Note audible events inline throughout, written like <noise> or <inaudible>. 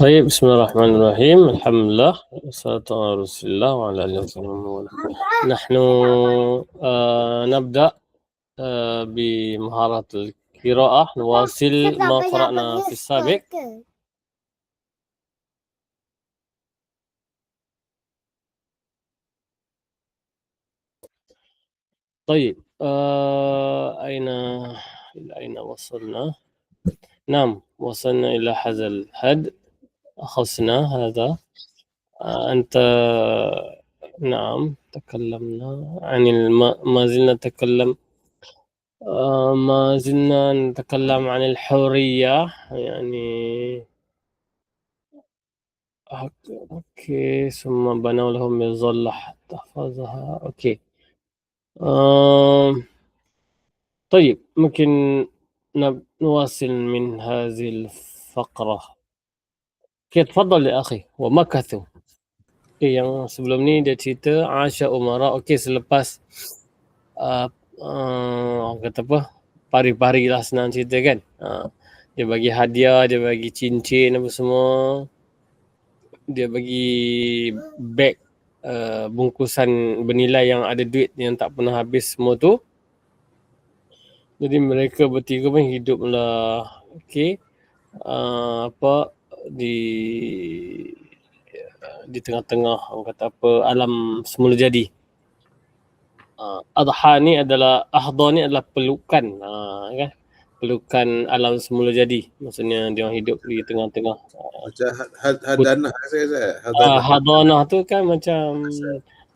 طيب بسم الله الرحمن الرحيم. الحمد لله والصلاة على رسول الله وعلى آله وصحبه نحن آه نبدأ آه بمهارة القراءة. نواصل ما قرأنا في السابق. طيب آه أين إلى أين وصلنا؟ نعم وصلنا إلى هذا الحد. أخذنا هذا. آه أنت نعم تكلمنا. عن الم... ما زلنا نتكلم. آه ما زلنا نتكلم عن الحرية. يعني أوكي ثم بنوا لهم مظلة حتى تحفظها أوكي. آه طيب ممكن نواصل من هذه الفقرة. Okay, tafadhal ya akhi. Wa makathu. Okay, yang sebelum ni dia cerita Asya Umara. Okay, selepas uh, uh, kata apa? Pari-pari lah senang cerita kan. Uh, dia bagi hadiah, dia bagi cincin apa semua. Dia bagi beg uh, bungkusan bernilai yang ada duit yang tak pernah habis semua tu. Jadi mereka bertiga pun hiduplah okay. Uh, apa di di tengah-tengah orang kata apa alam semula jadi. Uh, adha ni adalah ahdha ni adalah pelukan uh, kan? Pelukan alam semula jadi. Maksudnya dia orang hidup di tengah-tengah. Macam hadanah saya saya hadanah. hadanah tu kan macam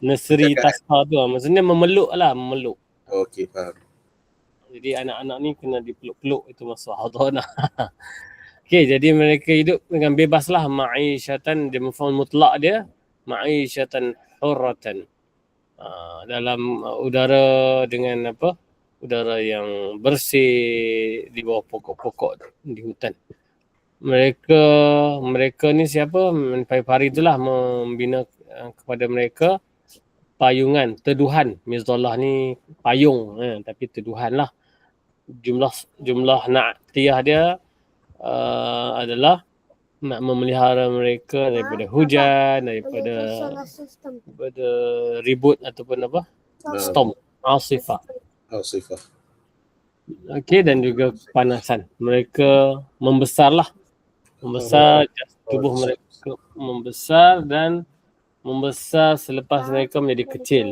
nursery tasha tu lah. maksudnya memeluk lah memeluk. Okey faham. Jadi anak-anak ni kena dipeluk-peluk itu masuk hadanah <laughs> Okey, jadi mereka hidup dengan bebaslah ma'isyatan dia mafhum mutlak dia ma'isyatan hurratan. Uh, dalam udara dengan apa? Udara yang bersih di bawah pokok-pokok di hutan. Mereka mereka ni siapa? Pai-pari itulah membina uh, kepada mereka payungan, teduhan. Mizallah ni payung eh, tapi teduhan lah. Jumlah jumlah na'tiyah dia uh, adalah nak memelihara mereka daripada hujan, daripada daripada ribut ataupun apa? Storm, asifah. Asifah. Okey dan juga kepanasan. Mereka membesarlah. Membesar tubuh mereka membesar dan membesar selepas mereka menjadi kecil.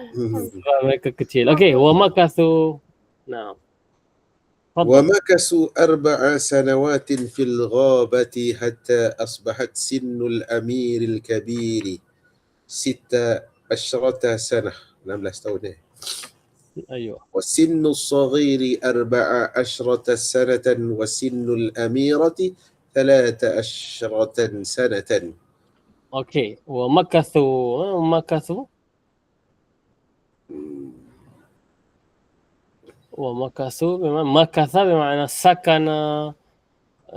<laughs> mereka kecil. Okey, wa makathu. Nah. ومكثوا أربع سنوات في الغابة حتى أصبحت سن الأمير الكبير ستة عشرة سنة. نعم لا استودع أيوة. وسن الصغير أربع عشرة سنة وسن الأميرة ثلاث عشرة سنة. أوكي. ومكثوا ومكثوا Wamakasu memang makasa bermakna sakana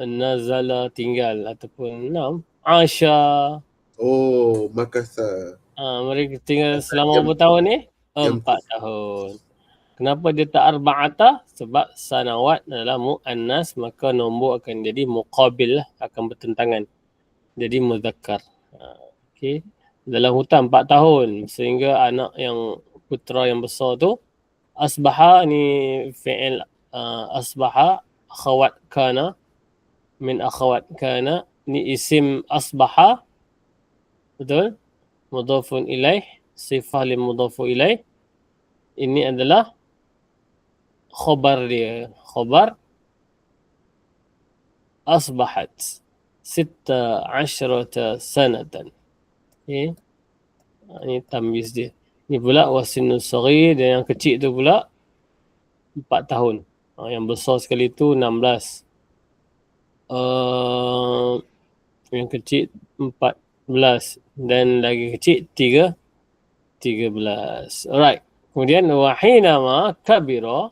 nazala tinggal ataupun enam asya oh makasa ah mereka tinggal selama berapa tahun ni? empat tahun. Kenapa dia tak arba'ata? Sebab sanawat adalah muannas maka nombor akan jadi muqabil lah akan bertentangan. Jadi muzakkar. Ah, okey. Dalam hutan empat tahun sehingga anak yang putra yang besar tu fi'il uh, asbaha akhawat kana min akhawat kana ni isim asbaha betul mudhafun ilaih sifah li mudhafu ilaih ini adalah khabar dia khabar asbahat sitta asyrata sanatan okay. ini tamyiz dia ni pula wasinul sari dan yang kecil tu pula 4 tahun. Ha, yang besar sekali tu 16 uh, ah, yang kecil 14 dan lagi kecil 3 13 alright. Kemudian wahina ma kabira.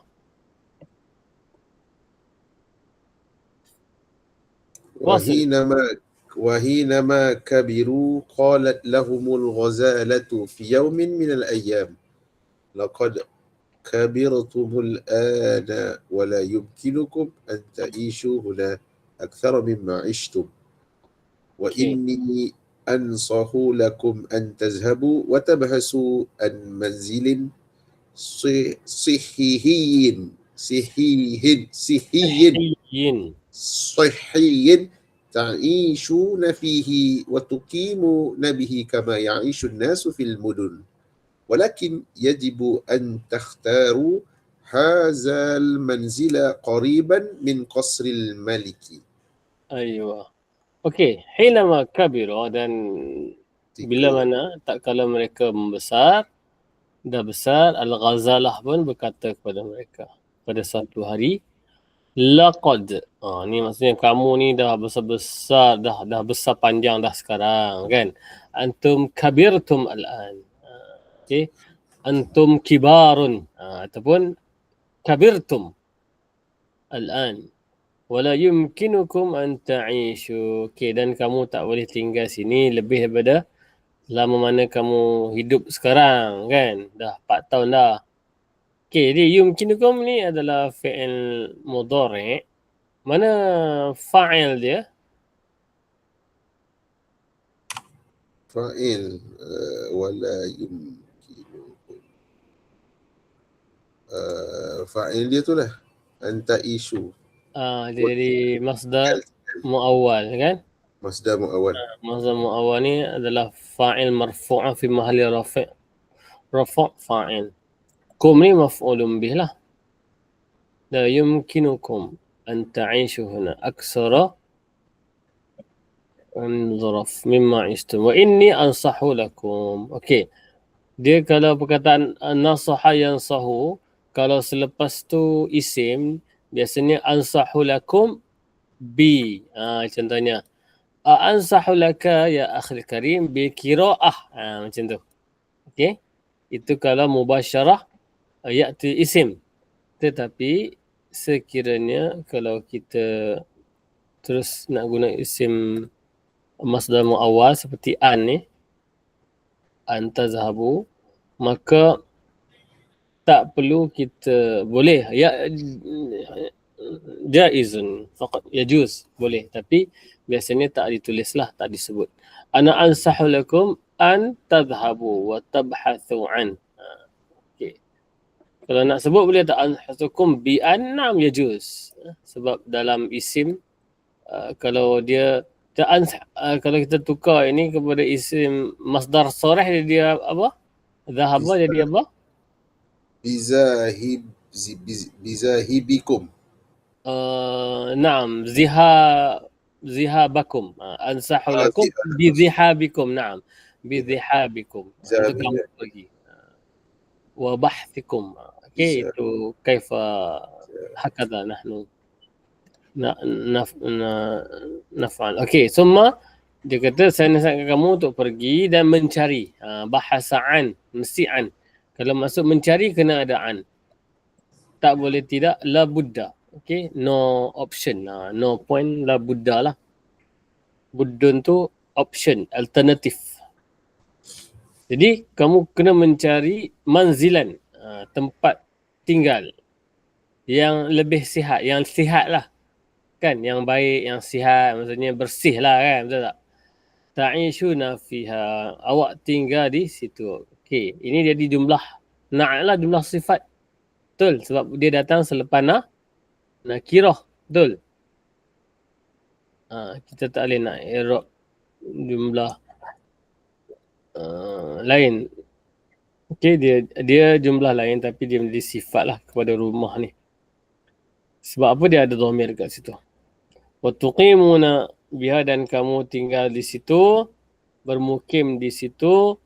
Wahina ma وحينما كبروا قالت لهم الغزالة في يوم من الأيام لقد كبرتم الآن ولا يمكنكم أن تعيشوا هنا أكثر مما عشتم وإني أنصح لكم أن تذهبوا وتبحثوا عن منزل ص- صحيي صحيي صحيي Yin. صحي تعيشون فيه وتقيمون به كما يعيش الناس في المدن. ولكن يجب أن تختاروا هذا المنزل قريبا من قصر الملك. أيوه. أوكي. حينما كبروا dan bila mana tak kala mereka membesar dah besar al-ghazalah pun berkata kepada pada suatu hari laqad ah ni maksudnya kamu ni dah besar-besar dah dah besar panjang dah sekarang kan? Antum kabirtum al-an. Ah, okey. Antum kibarun. Ah, ataupun kabirtum al-an. Wala yumkinukum an ta'ishu. Okey dan kamu tak boleh tinggal sini lebih daripada lama mana kamu hidup sekarang kan? Dah 4 tahun dah Okay, jadi yumkinukum ni adalah fi'il mudhari. Mana fa'il dia? Fa'il uh, wala yumkinukum. Uh, fa'il dia tu lah. Anta isu. Ah, dia jadi masdar muawal kan? Masdar muawal. Uh, ah, masdar muawal ni adalah fa'il marfu'ah fi mahali rafi'. Rafu' fa'il kum ni maf'ulun bih lah. La yumkinukum an ta'ishu huna aksara an zaraf mimma istum. Wa inni ansahu lakum. Okay. Dia kalau perkataan nasaha yang sahu, kalau selepas tu isim, biasanya ansahu lakum bi. Ha, contohnya, ansahu laka ya akhil karim bi kira'ah. Ha, macam tu. Okay. Itu kalau mubasyarah uh, ya'ti isim. Tetapi sekiranya kalau kita terus nak guna isim masdar muawwal seperti an ni an tazhabu maka tak perlu kita boleh. Ya jaizun. Faqat yajuz boleh. Tapi biasanya tak ditulislah tak disebut. Ana ansahu lakum an tadhhabu wa tabhathu an kalau nak sebut boleh tak anhasukum bi an nam yajuz sebab dalam isim uh, kalau dia kita ans, uh, kalau kita tukar ini kepada isim masdar soreh dia, dia apa? Zahaba jadi apa? bizahib bizahibikum Uh, naam, ziha zihabakum. Uh, ansahu Ah, lakum bi zihabikum. Naam. Bi zihabikum. Untuk kamu. Uh, wa bahthikum. Okey, Na, naf, na, naf'al. Okey, summa dia kata saya nasihatkan kamu untuk pergi dan mencari. Ha, bahasa an, mesti an. Kalau masuk mencari kena ada an. Tak boleh tidak la buddha. Okey, no option. Ha, no point la buddha lah. Buddun tu option, alternatif. Jadi kamu kena mencari manzilan, ha, tempat tinggal yang lebih sihat, yang sihat lah. Kan? Yang baik yang sihat. Maksudnya bersih lah kan? Betul tak? Ta'ishuna fiha. Awak tinggal di situ. Okey. Ini jadi jumlah na'at lah. Jumlah sifat. Betul? Sebab dia datang selepas na nakirah. Betul? Ha, kita tak boleh nak i'rab jumlah uh, lain okey dia dia jumlah lain tapi dia menjadi sifat lah kepada rumah ni. Sebab apa dia ada dhamir kat situ? Wa tuqimuna biha dan kamu tinggal di situ bermukim di situ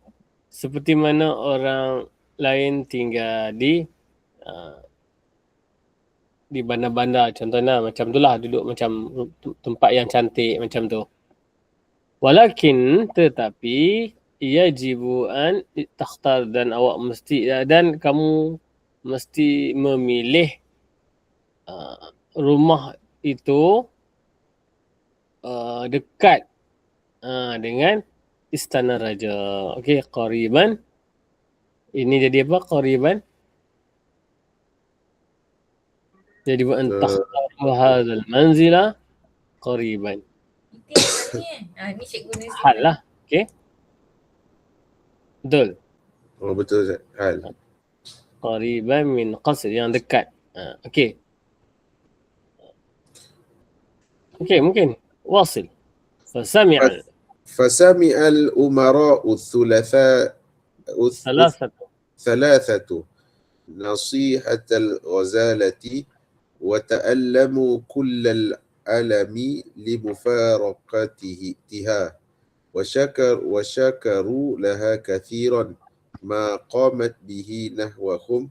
seperti mana orang lain tinggal di uh, di bandar-bandar. Contohnya macam tu lah duduk macam tempat yang cantik macam tu. Walakin tetapi yajibu an takhtar dan awak mesti dan kamu mesti memilih uh, rumah itu uh, dekat uh, dengan istana raja. Okey, qariban. Ini jadi apa? Qariban. Jadi wa an Uh, takhtaru hadzal manzila qariban. Ah, ni cikgu ni. Hal lah. Okay. دول. وبتوزع عالي قريبة من قصر يعني dekat آه، أوكي. أوكي ممكن. واصل. فسمع. فسمع الأمراء الثلاثاء الثلاثة ثلاثة. نصيحة الغزالة وتألموا كل الألم لمفارقتها وشكر وشكروا لها كثيرا ما قامت به نحوهم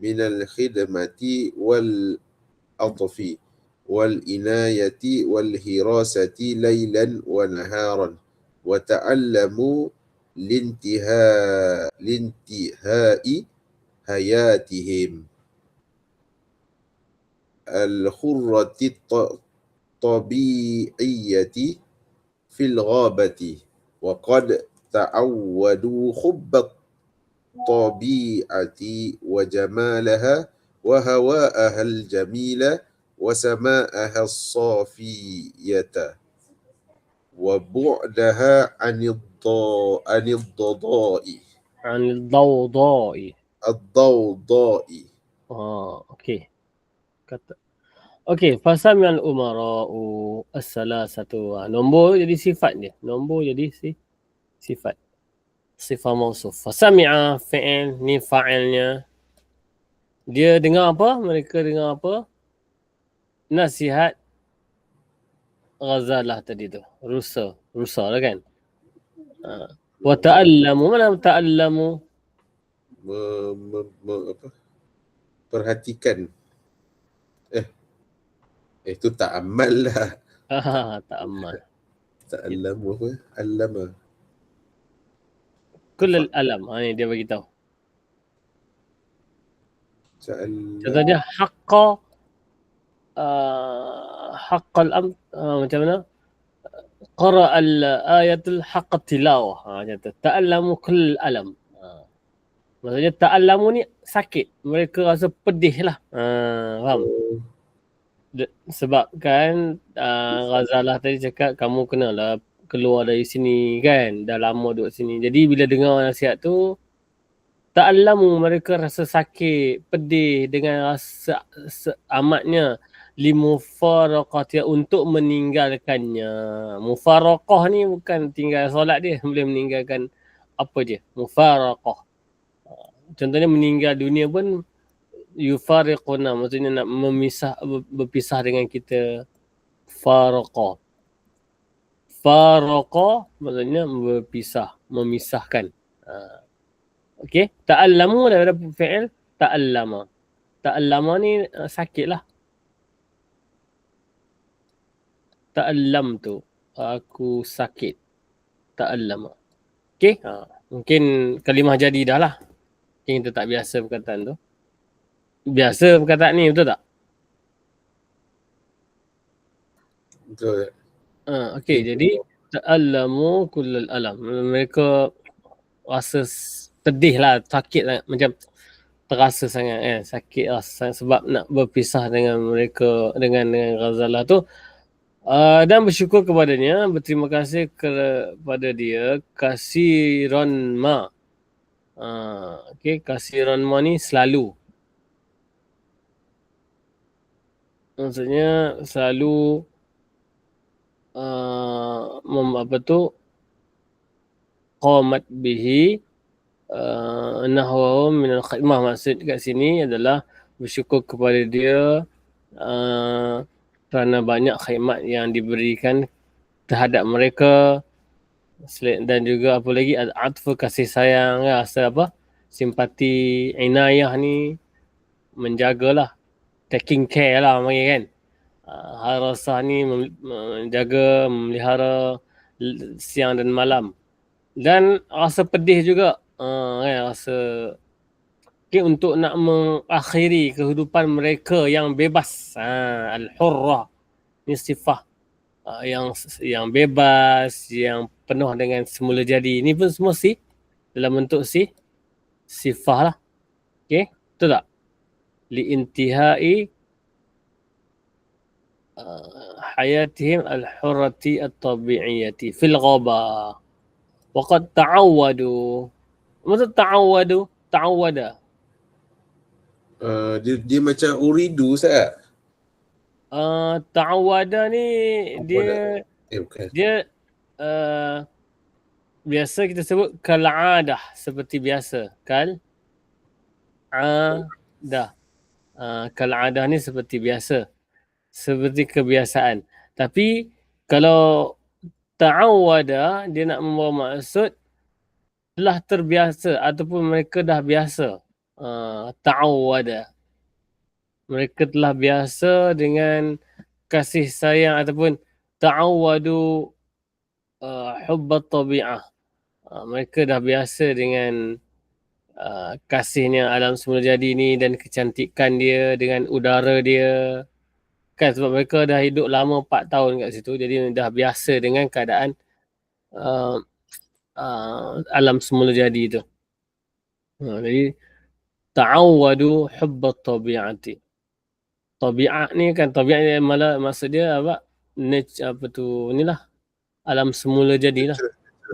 من الخدمة والأطف والإناية والهراسة ليلا ونهارا وتعلموا لانتهاء لانتهاء حياتهم. الخرة الطبيعية في الغابة وقد تعودوا حب الطبيعة وجمالها وهواءها الجميل وسماءها الصافية وبعدها عن الضاء عن الضوضاء عن الضوضاء. الضوضاء okay. Kata. Okay, fasami al umara'u as-salasatu. Ah, Nombor jadi sifat dia. Nombor jadi si sifat. Sifat mausuf. Fasami'a fi'il ni fa'ilnya. Dia dengar apa? Mereka dengar apa? Nasihat Ghazalah tadi tu. Rusa. Rusa lah kan? Ah. Wa ta'allamu. Mana ta'allamu? me, me, me, apa? perhatikan eh tu tak amal lah Ah, tak amal. tak alam apa alama Kul al-alam. Ha, ni dia bagi tahu. Contohnya haqqa uh, haqqa al-am uh, macam mana? Qara al-ayatul haqqa tilawah. Ha, macam tu. Ta'allamu kull alam. Ha. Maksudnya ta'allamu ni sakit. Mereka rasa pedih lah. Ha, faham? De- sebab kan uh, Ghazalah tadi cakap kamu kenalah keluar dari sini kan. Dah lama duduk sini. Jadi bila dengar nasihat tu ta'allamu mereka rasa sakit, pedih dengan rasa se- amatnya limufaraqati untuk meninggalkannya. Mufaraqah ni bukan tinggal solat dia, <laughs> boleh meninggalkan apa je. Mufaraqah. Contohnya meninggal dunia pun yufariquna maksudnya nak memisah ber- berpisah dengan kita faraqa. Faraqa maksudnya berpisah, memisahkan. Ha. Okey, ta'allamu daripada fi'il ta'allama. Ta'allama ni uh, sakit lah. Ta'allam tu. Aku sakit. Ta'allama. Okey, ha. mungkin kalimah jadi dah lah. Kita tak biasa perkataan tu. Biasa perkataan ni betul tak? betul Ha, okey, jadi ta'allamu kullal alam. Mereka rasa pedih lah, sakit lah. Macam terasa sangat eh. Sakit lah sebab nak berpisah dengan mereka, dengan, dengan Ghazalah tu. Uh, dan bersyukur kepadanya, berterima kasih kepada dia, kasiron ma. Uh, okay, kasiron ma ni selalu. Maksudnya selalu uh, mem, apa tu qamat bihi uh, nahwahu min al-khidmah maksud kat sini adalah bersyukur kepada dia uh, kerana banyak khidmat yang diberikan terhadap mereka. Dan juga apa lagi atfu kasih sayang rasa apa simpati inayah ni menjagalah taking care lah panggil kan. Uh, harasah ni menjaga memelihara siang dan malam. Dan rasa pedih juga. Uh, kan rasa okay, untuk nak mengakhiri kehidupan mereka yang bebas. Uh, al-hurrah ni sifah uh, yang yang bebas yang penuh dengan semula jadi. Ni pun semua si dalam bentuk si sifah lah. Okey betul tak li intihai uh, hayatihim al-hurrati at-tabi'iyati fil ghaba. Wa qad ta'awwadu. Maksud ta'awwadu? Ta'awwada. Uh, dia, dia macam uridu Ustaz. Uh, ta'awwada ni dia Eh bukan. dia uh, biasa kita sebut kal'adah seperti biasa. Kal adah. Uh, kal'adah ni seperti biasa. Seperti kebiasaan. Tapi kalau ta'awwada dia nak membawa maksud telah terbiasa ataupun mereka dah biasa. Uh, ta'awwada. Mereka telah biasa dengan kasih sayang ataupun ta'awwadu uh, hubbat tabi'ah. Uh, mereka dah biasa dengan uh, kasihnya alam semula jadi ni dan kecantikan dia dengan udara dia. Kan sebab mereka dah hidup lama 4 tahun kat situ jadi dah biasa dengan keadaan uh, uh, alam semula jadi tu. Uh, jadi ta'awwadu hubbat tabi'ati. Tabi'ah ni kan tabi'ah ni malah maksud dia apa? Nature, apa tu inilah alam semula jadilah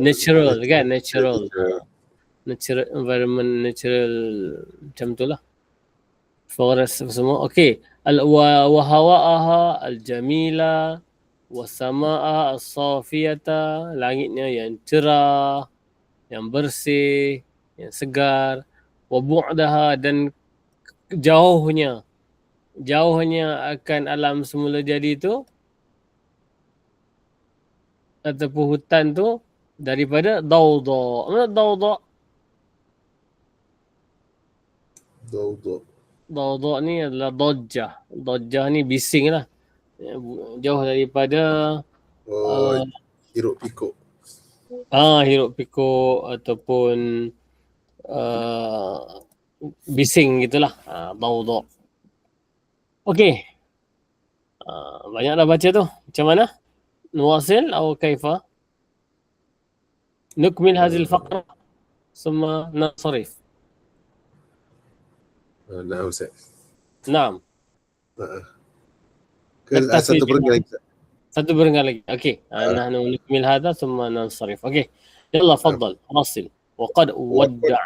natural kan natural natural environment natural macam tu lah forest apa semua okey al wa wa hawa'aha al jamila wa sama'a as safiyata langitnya yang cerah yang bersih yang segar wa bu'daha dan jauhnya jauhnya akan alam semula jadi tu ataupun hutan tu daripada dawda. Mana dawda? Daudok. Daudok ni adalah dojah. Dojah ni bising lah. Jauh daripada oh, uh, hiruk pikuk. Ah, hiruk pikuk ataupun uh, bising gitulah. Ah, daudok. Okey. Ah, uh, banyak dah baca tu. Macam mana? Nuwasil atau kaifa? Nukmil hazil faqra summa nasrif. Lagi. Ustaz. satu berengah lagi. أوكي. نحن نكمل هذا ثم ننصرف. أوكي. يلا تفضل. راسل. وقد ودع.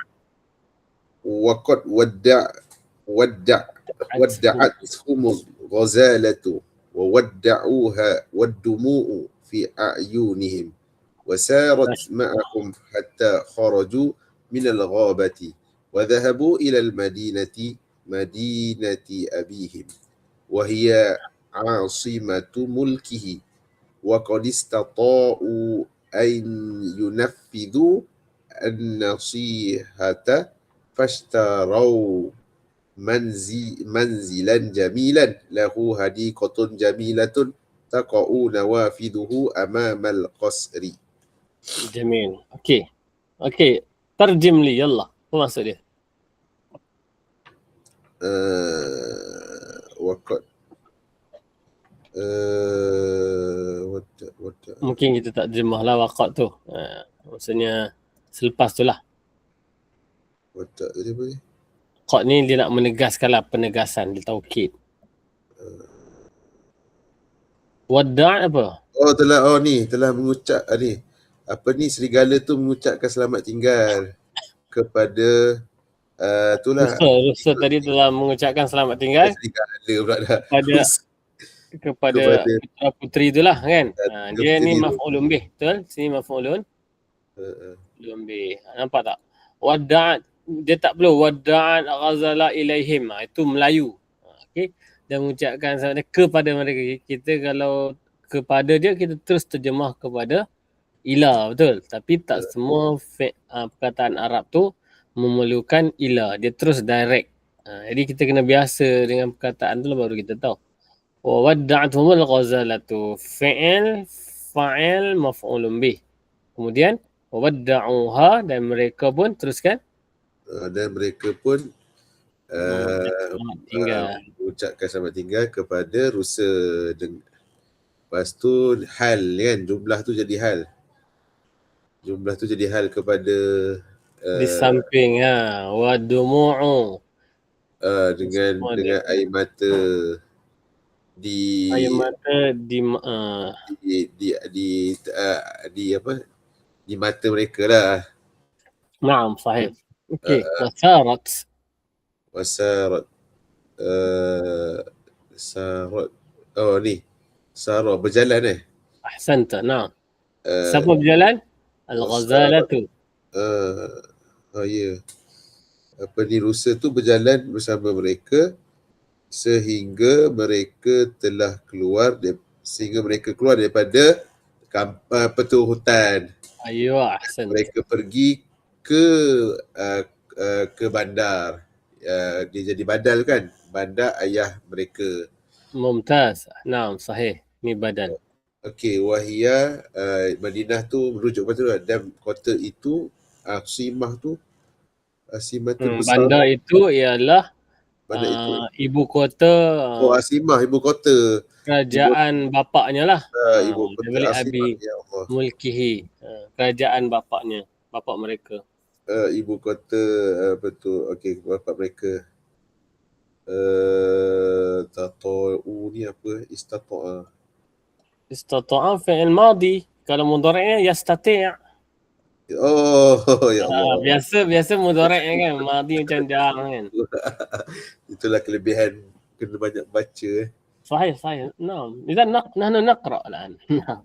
وقد ودع. ودع. ودعتهم الغزالة وودعوها والدموع في أعينهم وسارت معهم حتى خرجوا من الغابة. وذهبوا إلى المدينة مدينة أبيهم وهي عاصمة ملكه وقد استطاعوا أن ينفذوا النصيحة فاشتروا منزي منزلا جميلا له حديقة جميلة تقع نوافذه أمام القصر جميل. أوكي. أوكي. ترجم لي يلا. Apa maksud dia? Eh, uh, workout. Uh, eh, what the, what the... Mungkin kita tak jemah lah wakot tu. Uh, maksudnya selepas tu lah. What the, dia boleh? Kot ni dia nak menegaskan lah penegasan. Dia tahu kit. Uh, Wadah apa? Oh telah oh ni telah mengucap ah, ni. Apa ni serigala tu mengucapkan selamat tinggal kepada uh, itulah Rusa, Rusa tadi telah mengucapkan selamat tinggal kepada kepada Kepada- putra putri itulah kan. Dan Ha, tiga dia ni puteri maf'ulun bih, betul? Sini maf'ulun Uh, uh. maf'ulun bih. Ha, Nampak tak? Wada'at dia tak perlu wada'at ghazala ilaihim. Ha, itu Melayu. Ha, okey. Dia mengucapkan selamat kepada mereka. Kita kalau kepada dia kita terus terjemah kepada ila betul. Tapi tak semua fe, uh, perkataan Arab tu memerlukan ila dia terus direct. Uh, jadi kita kena biasa dengan perkataan tu lah baru kita tahu. Wa wadda'athumul ghazalatu fi'il fa'il maf'ulun bih. Kemudian wa wadda'uha dan mereka pun teruskan. Uh, dan mereka pun uh, tinggal. mengucapkan selamat tinggal kepada rusa deng- lepas tu hal kan? Jumlah tu jadi hal jumlah tu jadi hal kepada uh, di samping ha wa dumu'u uh, dengan Semua dengan dia. air mata di air mata di uh, di di di, di, uh, di apa di mata mereka lah. Naam sahih. Uh, Okey, uh, wasarat. Wasarat. Uh, sarat. Oh ni. Sarat berjalan eh. Ahsanta, naam. Uh, Siapa berjalan? Al-Ghazalah tu. Uh, ah, oh ah, ya. Yeah. Apa ni rusa tu berjalan bersama mereka sehingga mereka telah keluar sehingga mereka keluar daripada kamp, ah, uh, petu hutan. Ayuh, ahsan. Mereka pergi ke uh, uh, ke bandar. Uh, dia jadi badal kan? Bandar ayah mereka. Mumtaz. Naam, sahih. Ni badal. Uh, okey wahia uh, Madinah tu merujuk pada tu lah. dan kota itu Asimah tu. Asimah tu hmm, besar. bandar itu ialah bandar itu. uh, ibu kota oh uh, Asimah ibu kota. kerajaan bapaknya lah. Uh, Ah, ibu kota balik Asimah Abi. ya Allah. Mulkihi uh, kerajaan bapaknya bapak mereka. Uh, ibu kota uh, betul okey bapak mereka. Uh, tatau ni apa? Istata'a استطاع فعل ماضي kalau mudhari'nya yastati' oh ya Ah, Allah biasa biasa mudhari'nya kan madi macam dah kan <laughs> itulah kelebihan kena banyak baca eh. صحيح صحيح نعم اذا نق... نحن نقرا الان نعم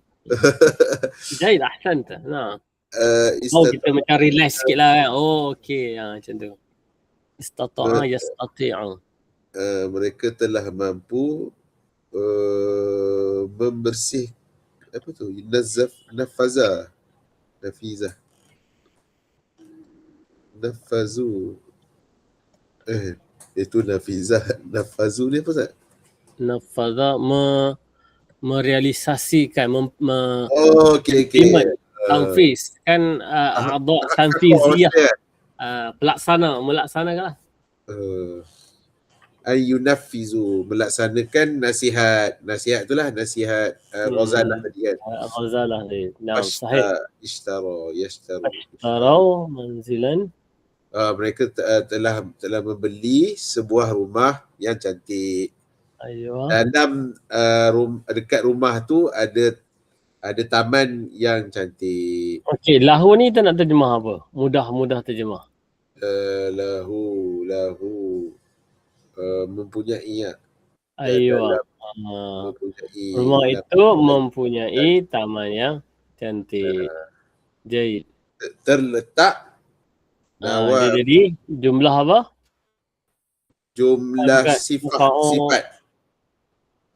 <laughs> جيد احسنت نعم uh, Oh istat- kita macam relax sikit lah kan oh okey ha, macam tu istata'a yastati'u uh, mereka telah mampu uh, membersih apa tu? Nazaf nafaza nafiza nafazu. Eh itu nafiza nafazu ni apa tak nafadha me, merealisasikan mem, me, oh okey okey. uh, tanfiz. Kan uh, a'dha tanfiziyah. uh, pelaksana melaksanakan lah uh, ayunafizu melaksanakan nasihat. Nasihat itulah nasihat uh, hmm. ghazalah tadi kan. Ah, ghazalah ni nah sahih. ishtara yashtaru. Ishtara manzilan. Uh, mereka uh, telah telah membeli sebuah rumah yang cantik. Ayuh dalam uh, rum- dekat rumah tu ada ada taman yang cantik. Okey lahu ni kita nak terjemah apa? Mudah-mudah terjemah. Uh, lahu lahu. Uh, mempunyai ayo mempunyai rumah itu mempunyai taman yang cantik. Uh, jadi terletak uh, jadi jumlah apa? Jumlah sifat sifat.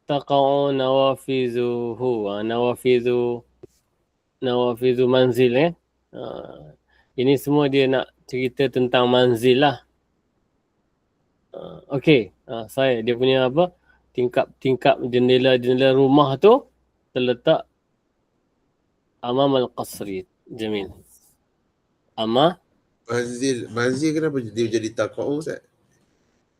Taqau nawafizuhu ah, nawafizu nawafizu manzil eh. Uh, ini semua dia nak cerita tentang manzil lah. Uh, Okey, uh, saya dia punya apa? Tingkap-tingkap jendela-jendela rumah tu terletak amam al-qasri. Jamil. Ama manzil manzil kenapa dia jadi taqau Ustaz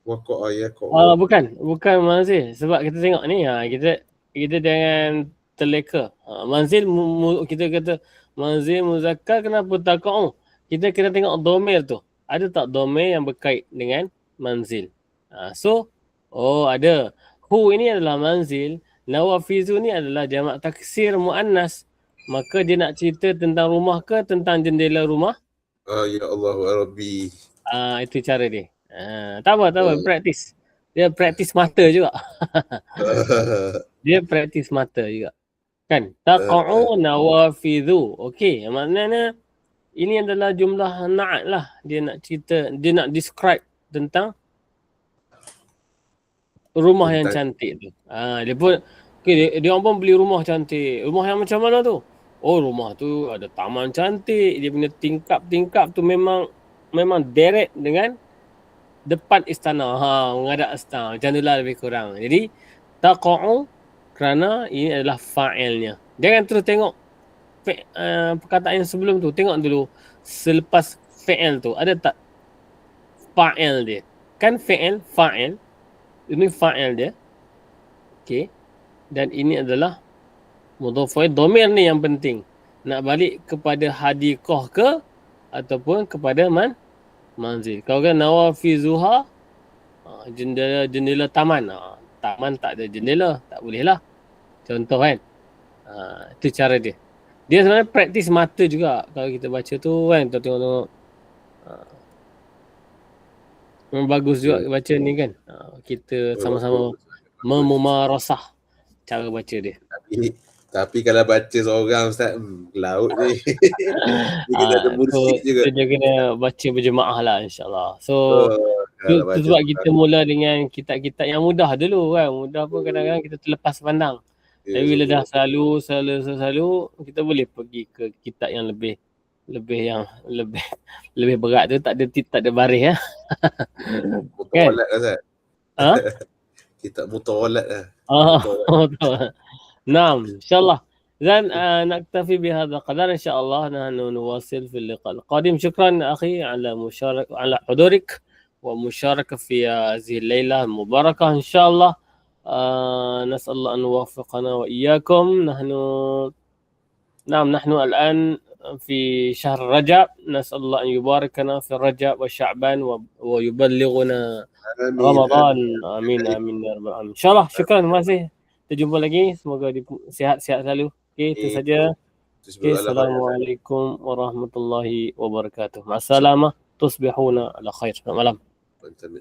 waqa'a yaqa'u Ah bukan, bukan manzil. Sebab kita tengok ni ha kita kita jangan terleka. Ha, manzil mu, mu, kita kata manzil muzakkar kenapa taqau? Kita kena tengok domir tu. Ada tak domir yang berkait dengan manzil? Ha, so oh ada. Hu ini adalah manzil, nawafizu ni adalah jamak taksir muannas. Maka dia nak cerita tentang rumah ke tentang jendela rumah? ah, ya Allah Rabbi Ah itu cara dia. Ah tak apa, tak apa, practice. Dia practice mata juga. <laughs> Dia praktis mata juga. Kan? Taqa'u nawafidhu. Okey, maknanya ini adalah jumlah na'at lah. Dia nak cerita, dia nak describe tentang rumah yang cantik tu. Ha, dia pun, okay, dia, dia orang pun beli rumah cantik. Rumah yang macam mana tu? Oh rumah tu ada taman cantik. Dia punya tingkap-tingkap tu memang memang direct dengan depan istana. Ha, menghadap istana. Macam tu lah lebih kurang. Jadi, taqa'u kerana ini adalah fa'ilnya. Jangan terus tengok uh, perkataan yang sebelum tu. Tengok dulu selepas fa'il tu. Ada tak fa'il dia? Kan fa'il, fa'il. Ini fa'il dia. Okay. Dan ini adalah mudhafai domir ni yang penting. Nak balik kepada hadikoh ke ataupun kepada man manzil. Kalau kan nawafizuha ah, jendela jendela taman. ah, taman tak ada jendela, tak boleh lah. Contoh kan. Ha, itu cara dia. Dia sebenarnya praktis mata juga kalau kita baca tu kan tengok-tengok. Memang bagus juga baca ni kan. Ha, kita sama-sama memumarasah cara baca dia. Tapi, tapi kalau baca seorang Ustaz, hmm, laut ni. <laughs> Kena ada Ah, mursik tu, juga. dia kena baca berjemaah lah insyaAllah. So Oh, tu, sebab kita mula dengan kitab-kitab yang mudah dulu kan. Mudah pun kadang-kadang kita terlepas pandang. Ya, Tapi bila dah selalu, selalu, selalu, kita boleh pergi ke kitab yang lebih lebih yang lebih <laughs> lebih berat tu tak ada tak ada baris ya. <laughs> Mutawalat kan Ustaz? Ha? <laughs> Kitab mutawalat lah. Ah, Mutawalat. betul. Naam, insyaallah. إذن آه نكتفي بهذا القدر إن شاء الله نحن نواصل في اللقاء القادم شكرا أخي على مشارك على حضورك ومشاركة في هذه الليلة المباركة إن شاء الله آه نسأل الله أن يوفقنا وإياكم نحن نعم نحن الآن في شهر رجب نسأل الله أن يباركنا في رجب وشعبان و- ويبلغنا Amin. Ramadan. Amin amin ya rabbal alamin. Insyaallah syukran terima kasih. Kita jumpa lagi. Semoga di, sihat-sihat selalu. Okey, itu Okey. saja. Terus Okey, berdoa lah, Pak. Assalamualaikum warahmatullahi wabarakatuh. Ma'assalamah. Tusbihuna ala khair. Selamat malam. Pak.